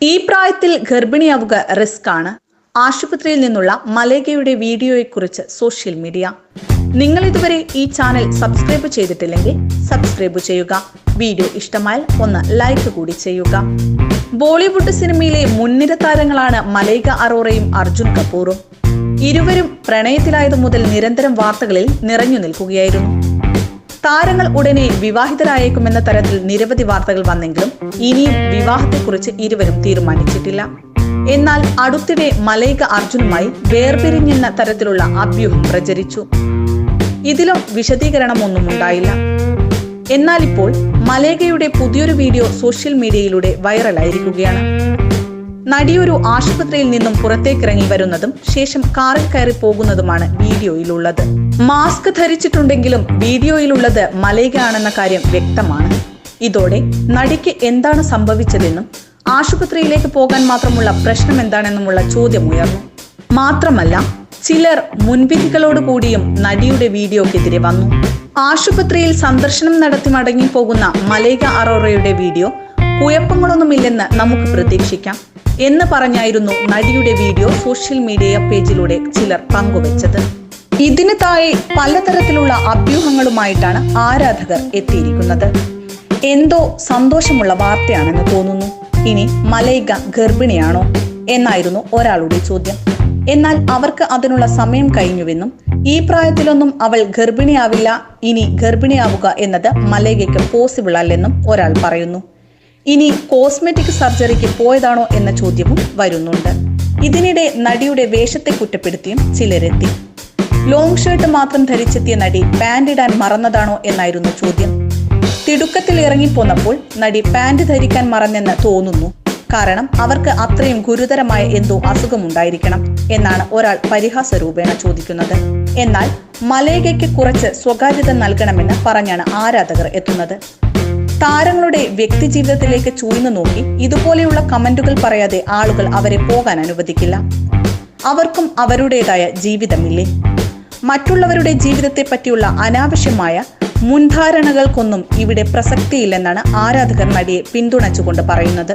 ഈ പ്രായത്തിൽ ഗർഭിണിയാവുക റിസ്ക് ആണ് ആശുപത്രിയിൽ നിന്നുള്ള മലേഗയുടെ വീഡിയോയെക്കുറിച്ച് സോഷ്യൽ മീഡിയ. നിങ്ങൾ ഇതുവരെ ഈ ചാനൽ സബ്സ്ക്രൈബ് ചെയ്തിട്ടില്ലെങ്കിൽ സബ്സ്ക്രൈബ് ചെയ്യുക. വീഡിയോ ഇഷ്ടമായാൽ ഒന്ന് ലൈക്ക് കൂടി ചെയ്യുക. ബോളിവുഡ് സിനിമയിലെ മുൻനിര താരങ്ങളാണ് മലേഗ അറോറയും അർജുൻ കപൂറും. ഇരുവരും പ്രണയത്തിലായതു മുതൽ നിരന്തരം വാർത്തകളിൽ നിറഞ്ഞു നിൽക്കുകയായിരുന്നു. താരങ്ങൾ ഉടനെ വിവാഹിതരായേക്കുമെന്ന തരത്തിൽ നിരവധി വാർത്തകൾ വന്നെങ്കിലും ഇനിയും വിവാഹത്തെക്കുറിച്ച് ഇരുവരും തീരുമാനിച്ചിട്ടില്ല. എന്നാൽ അടുത്തിടെ മലൈക അർജുനുമായി വേർപിരിഞ്ഞെന്ന തരത്തിലുള്ള അഭ്യൂഹം പ്രചരിച്ചു. ഇതിലും വിശദീകരണമൊന്നും ഉണ്ടായില്ല എന്നാൽ ഇപ്പോൾ മലേഗയുടെ പുതിയൊരു വീഡിയോ സോഷ്യൽ മീഡിയയിലൂടെ വൈറലായിരിക്കുകയാണ്. നടിയൊരു ആശുപത്രിയിൽ നിന്നും പുറത്തേക്കിറങ്ങി വരുന്നതും ശേഷം കാറിൽ കയറി പോകുന്നതുമാണ് വീഡിയോയിലുള്ളത്. മാസ്ക് ധരിച്ചിട്ടുണ്ടെങ്കിലും വീഡിയോയിലുള്ളത് മലേഗ കാര്യം വ്യക്തമാണ്. ഇതോടെ നടിക്ക് എന്താണ് സംഭവിച്ചതെന്നും ആശുപത്രിയിലേക്ക് പോകാൻ മാത്രമുള്ള പ്രശ്നം എന്താണെന്നുമുള്ള ചോദ്യമുയർന്നു മാത്രമല്ല ചിലർ മുൻവിധികളോട് കൂടിയും നടിയുടെ വീഡിയോക്കെതിരെ വന്നു. ആശുപത്രിയിൽ സന്ദർശനം നടത്തി മടങ്ങിപ്പോകുന്ന മലേഗ അറോറയുടെ വീഡിയോ കുഴപ്പങ്ങളൊന്നുമില്ലെന്ന് നമുക്ക് പ്രതീക്ഷിക്കാം. എന്ന് പറഞ്ഞായിരുന്നു നടിയുടെ വീഡിയോ സോഷ്യൽ മീഡിയ പേജിലൂടെ ചിലർ പങ്കുവച്ചത്. ഇതിന് താഴെ പലതരത്തിലുള്ള അഭ്യൂഹങ്ങളുമായിട്ടാണ് ആരാധകർ എത്തിയിരിക്കുന്നത്. എന്തോ സന്തോഷമുള്ള വാർത്തയാണെന്ന് തോന്നുന്നു. ഇനി മലൈക ഗർഭിണിയാണോ എന്നായിരുന്നു ഒരാളുടെ ചോദ്യം. എന്നാൽ അവർക്ക് അതിനുള്ള സമയം കഴിഞ്ഞുവെന്നും ഈ പ്രായത്തിലൊന്നും അവൾ ഗർഭിണിയാവില്ല ഇനി ഗർഭിണിയാവുക എന്നത് മലൈകയ്ക്ക് പോസിബിൾ അല്ലെന്നും ഒരാൾ പറയുന്നു. ഇനി കോസ്മെറ്റിക് സർജറിക്ക് പോയതാണോ എന്ന ചോദ്യവും വരുന്നുണ്ട്. ഇതിനിടെ നടിയുടെ വേഷത്തെ കുറ്റപ്പെടുത്തിയും ചിലരെത്തി. ലോങ് ഷർട്ട് മാത്രം ധരിച്ചെത്തിയ നടി പാന്റ് ഇടാൻ മറന്നതാണോ എന്നായിരുന്നു ചോദ്യം. തിടുക്കത്തിൽ ഇറങ്ങിപ്പോന്നപ്പോൾ നടി പാന്റ് ധരിക്കാൻ മറന്നെന്ന് തോന്നുന്നു. കാരണം അവർക്ക് അത്രയും ഗുരുതരമായ എന്തോ അസുഖമുണ്ടായിരിക്കണം എന്നാണ് ഒരാൾ പരിഹാസ രൂപേണ ചോദിക്കുന്നത്. എന്നാൽ മലേഗയ്ക്ക് കുറച്ച് സ്വകാര്യത നൽകണമെന്ന് പറഞ്ഞാണ് ആരാധകർ എത്തുന്നത്. താരങ്ങളുടെ വ്യക്തി ജീവിതത്തിലേക്ക് ചൂഴ്ന്നു നോക്കി ഇതുപോലെയുള്ള കമന്റുകൾ പറയാതെ ആളുകൾ അവരെ പോകാൻ അനുവദിക്കില്ല. അവർക്കും അവരുടേതായ ജീവിതമില്ലേ? മറ്റുള്ളവരുടെ ജീവിതത്തെ പറ്റിയുള്ള അനാവശ്യമായ മുൻധാരണകൾക്കൊന്നും ഇവിടെ പ്രസക്തിയില്ലെന്നാണ് ആരാധകർ നടിയെ പിന്തുണച്ചുകൊണ്ട് പറയുന്നത്.